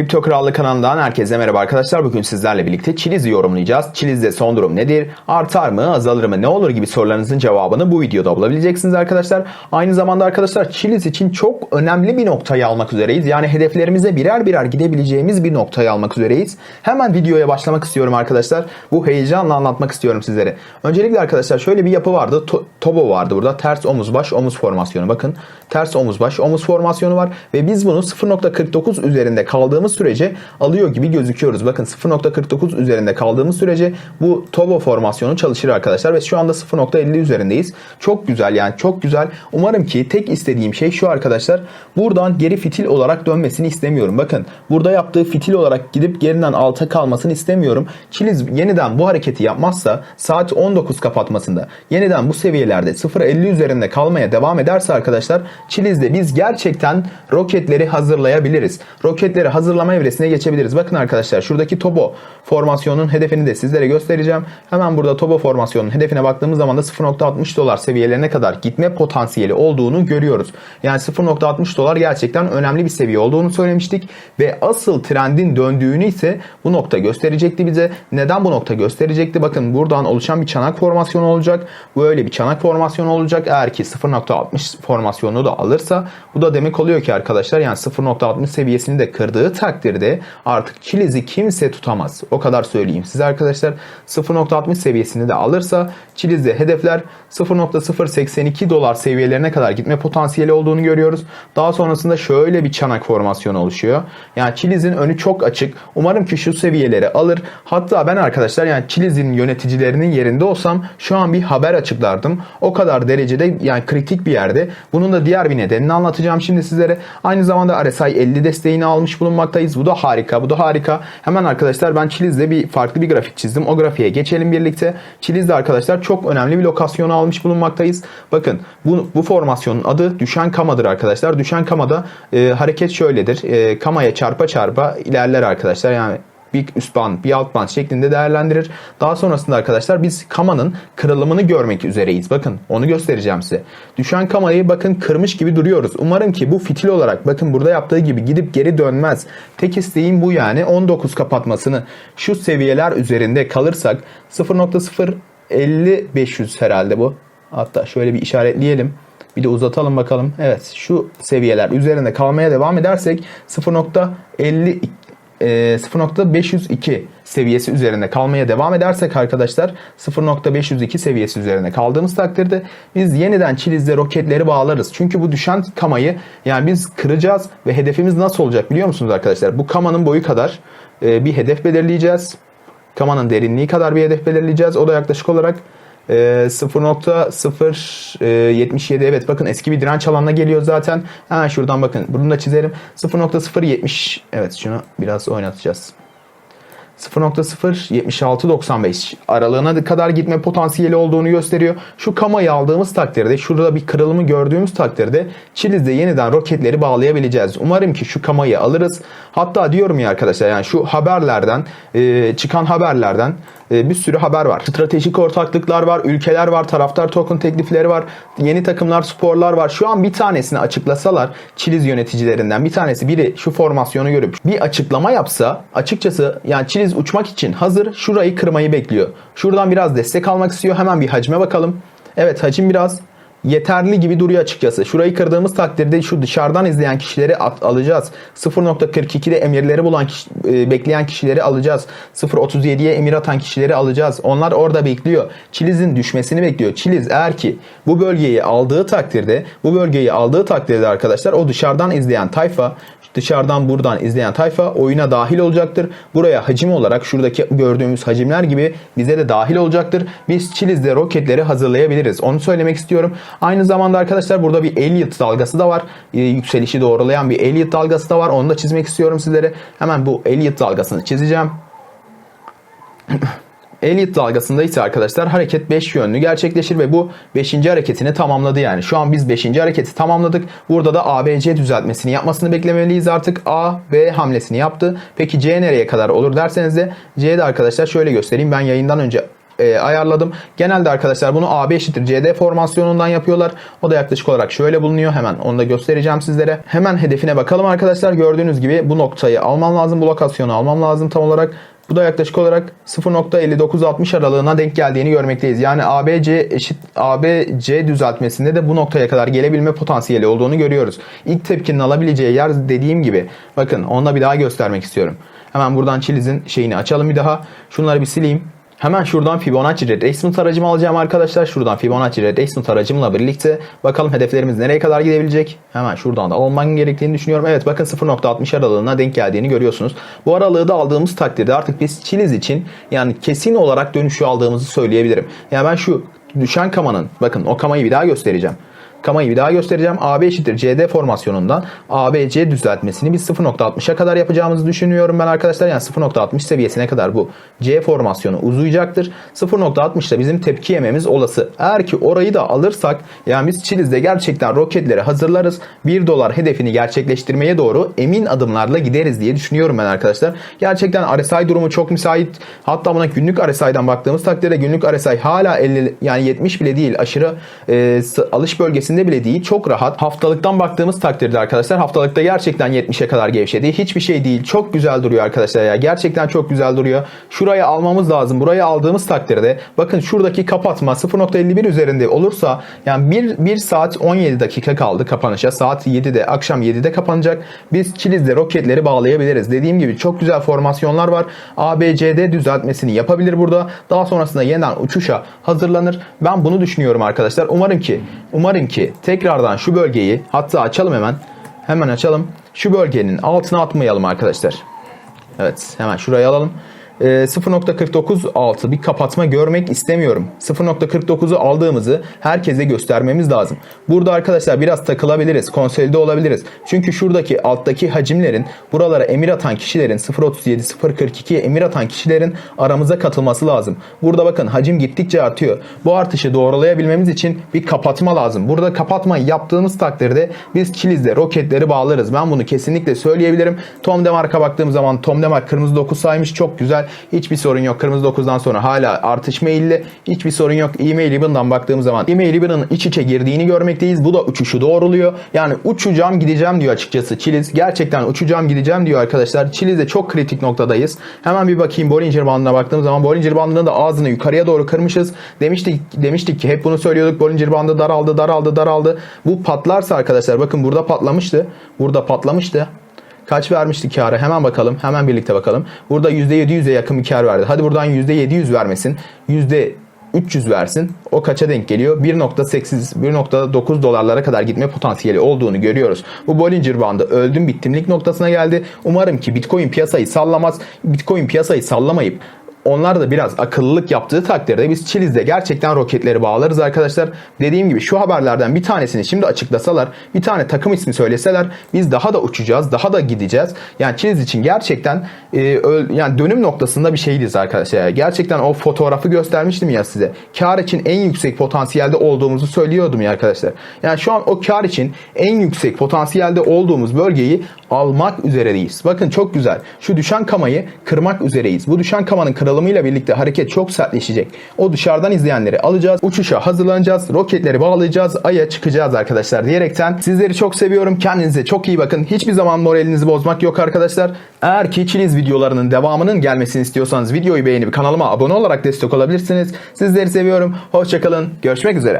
Kripto Krallık kanalından herkese merhaba arkadaşlar. Bugün sizlerle birlikte Chiliz'i yorumlayacağız. Chiliz'de son durum nedir? Artar mı, azalır mı, ne olur gibi sorularınızın cevabını bu videoda bulabileceksiniz arkadaşlar. Aynı zamanda arkadaşlar Chiliz için çok önemli bir noktayı almak üzereyiz. Yani hedeflerimize birer birer gidebileceğimiz bir noktayı almak üzereyiz. Hemen videoya başlamak istiyorum arkadaşlar. Bu heyecanla anlatmak istiyorum sizlere. Öncelikle arkadaşlar şöyle bir yapı vardı. To- Tobo vardı burada. Ters omuz baş omuz formasyonu. Bakın ters omuz baş omuz formasyonu var ve biz bunu 0.49 üzerinde kaldığımız sürece alıyor gibi gözüküyoruz. Bakın 0.49 üzerinde kaldığımız sürece bu Tobo formasyonu çalışır arkadaşlar ve şu anda 0.50 üzerindeyiz. Çok güzel yani çok güzel. Umarım ki tek istediğim şey şu arkadaşlar. Buradan geri fitil olarak dönmesini istemiyorum. Bakın burada yaptığı fitil olarak gidip geriden alta kalmasını istemiyorum. Çiliz yeniden bu hareketi yapmazsa saat 19 kapatmasında yeniden bu seviyelerde 0.50 üzerinde kalmaya devam ederse arkadaşlar Çiliz'de biz gerçekten roketleri hazırlayabiliriz. Roketleri hazırlama evresine geçebiliriz. Bakın arkadaşlar şuradaki Tobo formasyonun hedefini de sizlere göstereceğim. Hemen burada Tobo formasyonun hedefine baktığımız zaman da 0.60 dolar seviyelerine kadar gitme potansiyeli olduğunu görüyoruz. Yani 0.60 dolar gerçekten önemli bir seviye olduğunu söylemiştik ve asıl trendin döndüğünü ise bu nokta gösterecekti bize. Neden bu nokta gösterecekti? Bakın buradan oluşan bir çanak formasyonu olacak. Böyle bir çanak formasyonu olacak. Eğer ki 0.60 formasyonu da alırsa bu da demek oluyor ki arkadaşlar yani 0.60 seviyesini de kırdığı takdirde artık Çiliz'i kimse tutamaz. O kadar söyleyeyim size arkadaşlar. 0.60 seviyesini de alırsa Çiliz'de hedefler 0.082 dolar seviyelerine kadar gitme potansiyeli olduğunu görüyoruz. Daha sonrasında şöyle bir çanak formasyonu oluşuyor. Yani Çiliz'in önü çok açık. Umarım ki şu seviyeleri alır. Hatta ben arkadaşlar yani Çiliz'in yöneticilerinin yerinde olsam şu an bir haber açıklardım. O kadar derecede yani kritik bir yerde. Bunun da diğer bir nedenini anlatacağım şimdi sizlere. Aynı zamanda RSI 50 desteğini almış bulunmaktayız. Bu da harika. Bu da harika. Hemen arkadaşlar ben Çiliz'de bir farklı bir grafik çizdim. O grafiğe geçelim birlikte. Çiliz'de arkadaşlar çok önemli bir lokasyonu almış bulunmaktayız. Bakın bu, bu formasyonun adı düşen kamadır arkadaşlar. Düşen kamada e, hareket şöyledir. E, kamaya çarpa çarpa ilerler arkadaşlar. Yani bir üst band, bir alt band şeklinde değerlendirir. Daha sonrasında arkadaşlar biz kamanın kırılımını görmek üzereyiz. Bakın onu göstereceğim size. Düşen kamayı bakın kırmış gibi duruyoruz. Umarım ki bu fitil olarak bakın burada yaptığı gibi gidip geri dönmez. Tek isteğim bu yani 19 kapatmasını şu seviyeler üzerinde kalırsak 0.050 500 herhalde bu. Hatta şöyle bir işaretleyelim. Bir de uzatalım bakalım. Evet şu seviyeler üzerinde kalmaya devam edersek 0.50 e, 0.502 seviyesi üzerinde kalmaya devam edersek arkadaşlar 0.502 seviyesi üzerinde kaldığımız takdirde biz yeniden Çiliz'de roketleri bağlarız. Çünkü bu düşen kamayı yani biz kıracağız ve hedefimiz nasıl olacak biliyor musunuz arkadaşlar? Bu kamanın boyu kadar e, bir hedef belirleyeceğiz. Kamanın derinliği kadar bir hedef belirleyeceğiz. O da yaklaşık olarak e, 0.077 evet bakın eski bir direnç alanına geliyor zaten. Ha şuradan bakın bunu da çizerim. 0.070 evet şunu biraz oynatacağız. 0.07695 aralığına kadar gitme potansiyeli olduğunu gösteriyor. Şu kamayı aldığımız takdirde şurada bir kırılımı gördüğümüz takdirde Çiliz'de yeniden roketleri bağlayabileceğiz. Umarım ki şu kamayı alırız. Hatta diyorum ya arkadaşlar yani şu haberlerden e, çıkan haberlerden e, bir sürü haber var. Stratejik ortaklıklar var, ülkeler var, taraftar token teklifleri var, yeni takımlar, sporlar var. Şu an bir tanesini açıklasalar Çiliz yöneticilerinden bir tanesi biri şu formasyonu görüp bir açıklama yapsa açıkçası yani Çiliz uçmak için hazır şurayı kırmayı bekliyor. Şuradan biraz destek almak istiyor. Hemen bir hacme bakalım. Evet hacim biraz yeterli gibi duruyor açıkçası. Şurayı kırdığımız takdirde şu dışarıdan izleyen kişileri at, alacağız. 0.42'de emirleri bulan kişi, e, bekleyen kişileri alacağız. 0.37'ye emir atan kişileri alacağız. Onlar orada bekliyor. Çiliz'in düşmesini bekliyor. Çiliz eğer ki bu bölgeyi aldığı takdirde bu bölgeyi aldığı takdirde arkadaşlar o dışarıdan izleyen tayfa dışarıdan buradan izleyen tayfa oyuna dahil olacaktır. Buraya hacim olarak şuradaki gördüğümüz hacimler gibi bize de dahil olacaktır. Biz Çiliz'de roketleri hazırlayabiliriz. Onu söylemek istiyorum. Aynı zamanda arkadaşlar burada bir Elliot dalgası da var. Ee, yükselişi doğrulayan bir Elliot dalgası da var. Onu da çizmek istiyorum sizlere. Hemen bu Elliot dalgasını çizeceğim. Elliot dalgasında ise arkadaşlar hareket 5 yönlü gerçekleşir ve bu 5. hareketini tamamladı yani. Şu an biz 5. hareketi tamamladık. Burada da ABC düzeltmesini yapmasını beklemeliyiz artık. A, B hamlesini yaptı. Peki C nereye kadar olur derseniz de C'de arkadaşlar şöyle göstereyim. Ben yayından önce e, ayarladım. Genelde arkadaşlar bunu AB eşittir CD formasyonundan yapıyorlar. O da yaklaşık olarak şöyle bulunuyor. Hemen onu da göstereceğim sizlere. Hemen hedefine bakalım arkadaşlar. Gördüğünüz gibi bu noktayı almam lazım. Bu lokasyonu almam lazım tam olarak. Bu da yaklaşık olarak 0.5960 aralığına denk geldiğini görmekteyiz. Yani ABC eşit ABC düzeltmesinde de bu noktaya kadar gelebilme potansiyeli olduğunu görüyoruz. İlk tepkinin alabileceği yer dediğim gibi. Bakın onu da bir daha göstermek istiyorum. Hemen buradan Chiliz'in şeyini açalım bir daha. Şunları bir sileyim. Hemen şuradan Fibonacci Retracement aracımı alacağım arkadaşlar. Şuradan Fibonacci Retracement aracımla birlikte bakalım hedeflerimiz nereye kadar gidebilecek. Hemen şuradan da alman gerektiğini düşünüyorum. Evet bakın 0.60 aralığına denk geldiğini görüyorsunuz. Bu aralığı da aldığımız takdirde artık biz Chiliz için yani kesin olarak dönüşü aldığımızı söyleyebilirim. Yani ben şu düşen kamanın bakın o kamayı bir daha göstereceğim. Kamayı bir daha göstereceğim. AB eşittir CD formasyonundan ABC düzeltmesini biz 0.60'a kadar yapacağımızı düşünüyorum ben arkadaşlar. Yani 0.60 seviyesine kadar bu C formasyonu uzayacaktır. 0.60'da bizim tepki yememiz olası. Eğer ki orayı da alırsak yani biz Chiliz'de gerçekten roketleri hazırlarız. 1 dolar hedefini gerçekleştirmeye doğru emin adımlarla gideriz diye düşünüyorum ben arkadaşlar. Gerçekten RSI durumu çok müsait. Hatta buna günlük RSI'den baktığımız takdirde günlük RSI hala 50 yani 70 bile değil. Aşırı e, alış bölgesi seviyesinde bile değil. Çok rahat. Haftalıktan baktığımız takdirde arkadaşlar haftalıkta gerçekten 70'e kadar gevşedi. Hiçbir şey değil. Çok güzel duruyor arkadaşlar ya. Gerçekten çok güzel duruyor. Şuraya almamız lazım. Buraya aldığımız takdirde bakın şuradaki kapatma 0.51 üzerinde olursa yani 1, 1 saat 17 dakika kaldı kapanışa. Saat 7'de akşam 7'de kapanacak. Biz kilizle roketleri bağlayabiliriz. Dediğim gibi çok güzel formasyonlar var. ABCD düzeltmesini yapabilir burada. Daha sonrasında yeniden uçuşa hazırlanır. Ben bunu düşünüyorum arkadaşlar. Umarım ki umarım ki tekrardan şu bölgeyi hatta açalım hemen. Hemen açalım. Şu bölgenin altına atmayalım arkadaşlar. Evet hemen şurayı alalım. 0.49 bir kapatma görmek istemiyorum. 0.49'u aldığımızı herkese göstermemiz lazım. Burada arkadaşlar biraz takılabiliriz, konsolide olabiliriz. Çünkü şuradaki alttaki hacimlerin buralara emir atan kişilerin 0.37, 0.42'ye emir atan kişilerin aramıza katılması lazım. Burada bakın hacim gittikçe artıyor. Bu artışı doğrulayabilmemiz için bir kapatma lazım. Burada kapatma yaptığımız takdirde biz Çiliz'de roketleri bağlarız. Ben bunu kesinlikle söyleyebilirim. Tom Demark'a baktığım zaman Tom Demark kırmızı 9 saymış. Çok güzel. Hiçbir sorun yok. Kırmızı 9'dan sonra hala artış meyilli. Hiçbir sorun yok. E-mail ribbon'dan baktığım zaman e-mail ribbon'ın iç içe girdiğini görmekteyiz. Bu da uçuşu doğruluyor. Yani uçacağım gideceğim diyor açıkçası Chiliz. Gerçekten uçacağım gideceğim diyor arkadaşlar. Chiliz'de çok kritik noktadayız. Hemen bir bakayım Bollinger bandına baktığım zaman Bollinger bandının da ağzını yukarıya doğru kırmışız. Demiştik demiştik ki hep bunu söylüyorduk. Bollinger bandı daraldı daraldı daraldı. Bu patlarsa arkadaşlar bakın burada patlamıştı. Burada patlamıştı. Kaç vermişti karı? Hemen bakalım. Hemen birlikte bakalım. Burada %700'e yakın bir kar verdi. Hadi buradan %700 vermesin. %300 versin. O kaça denk geliyor? 1.8 1.9 dolarlara kadar gitme potansiyeli olduğunu görüyoruz. Bu Bollinger bandı öldüm bittimlik noktasına geldi. Umarım ki Bitcoin piyasayı sallamaz. Bitcoin piyasayı sallamayıp onlar da biraz akıllılık yaptığı takdirde biz Chiliz'de gerçekten roketleri bağlarız arkadaşlar. Dediğim gibi şu haberlerden bir tanesini şimdi açıklasalar, bir tane takım ismi söyleseler biz daha da uçacağız, daha da gideceğiz. Yani Chiliz için gerçekten e, yani dönüm noktasında bir şeydiz arkadaşlar. Gerçekten o fotoğrafı göstermiştim ya size. Kar için en yüksek potansiyelde olduğumuzu söylüyordum ya arkadaşlar. Yani şu an o kar için en yüksek potansiyelde olduğumuz bölgeyi almak üzereyiz. Bakın çok güzel. Şu düşen kamayı kırmak üzereyiz. Bu düşen kamanın kırılımıyla birlikte hareket çok sertleşecek. O dışarıdan izleyenleri alacağız. Uçuşa hazırlanacağız. Roketleri bağlayacağız. Ay'a çıkacağız arkadaşlar diyerekten. Sizleri çok seviyorum. Kendinize çok iyi bakın. Hiçbir zaman moralinizi bozmak yok arkadaşlar. Eğer ki Çiliz videolarının devamının gelmesini istiyorsanız videoyu beğenip kanalıma abone olarak destek olabilirsiniz. Sizleri seviyorum. Hoşçakalın. Görüşmek üzere.